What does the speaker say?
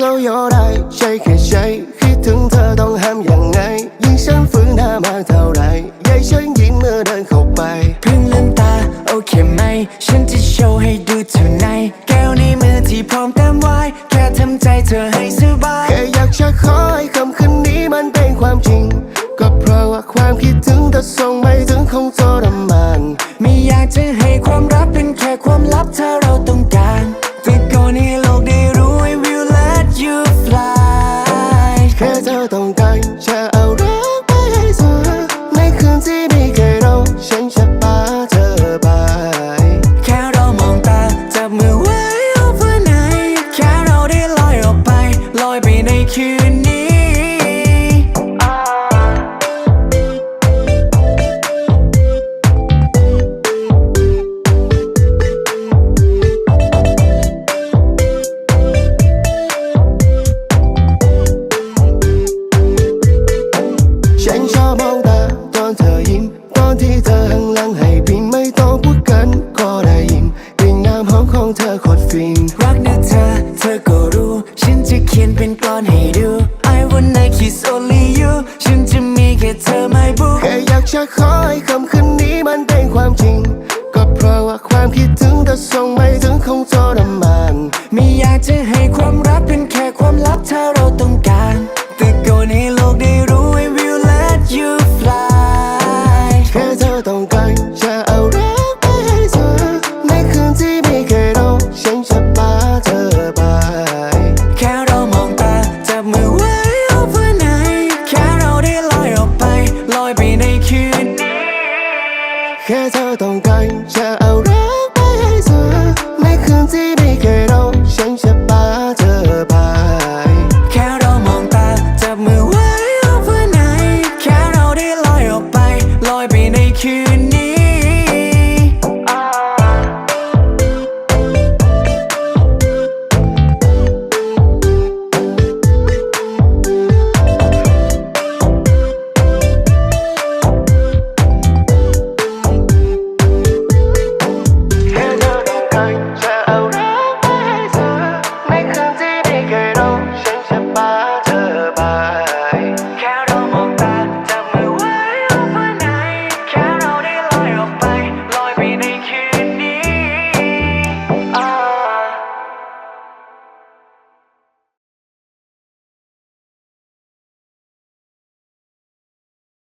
ย่อได้ใช่แค่ใช้คิดถึงเธอต้องห้ามยังไง ยิ่งฉันฝืนหน้ามาเท่าไรยายฉันยิ้มเมื่อเดินเข้าไปเพิ่งลืมตาโอเคไหม ฉันจะโชว์ให้ดู tonight แก้วในมือที่พร้อมเต็มไว้แค่ทำใจเธอให้สบายแค่อยากจะขอให้คำคืนนี้มันเป็นความจริง ก็เพราะว่าความคิดถึงแต่ส่ง จะเขียนเป็นกลอนให้ดู I wanna kiss only you ฉันจะมีแค่เธอ my boo แค่อยากจะขอให้คำคืนนี้มันเป็นความจริง ก็เพราะว่าความคิดถึงแต่ส่งไม่ถึงคงทรมานไม่อยากจะให้ความรักเป็นแค่ความลับถ้าเรา คิด แค่เธอต้องการจะเอา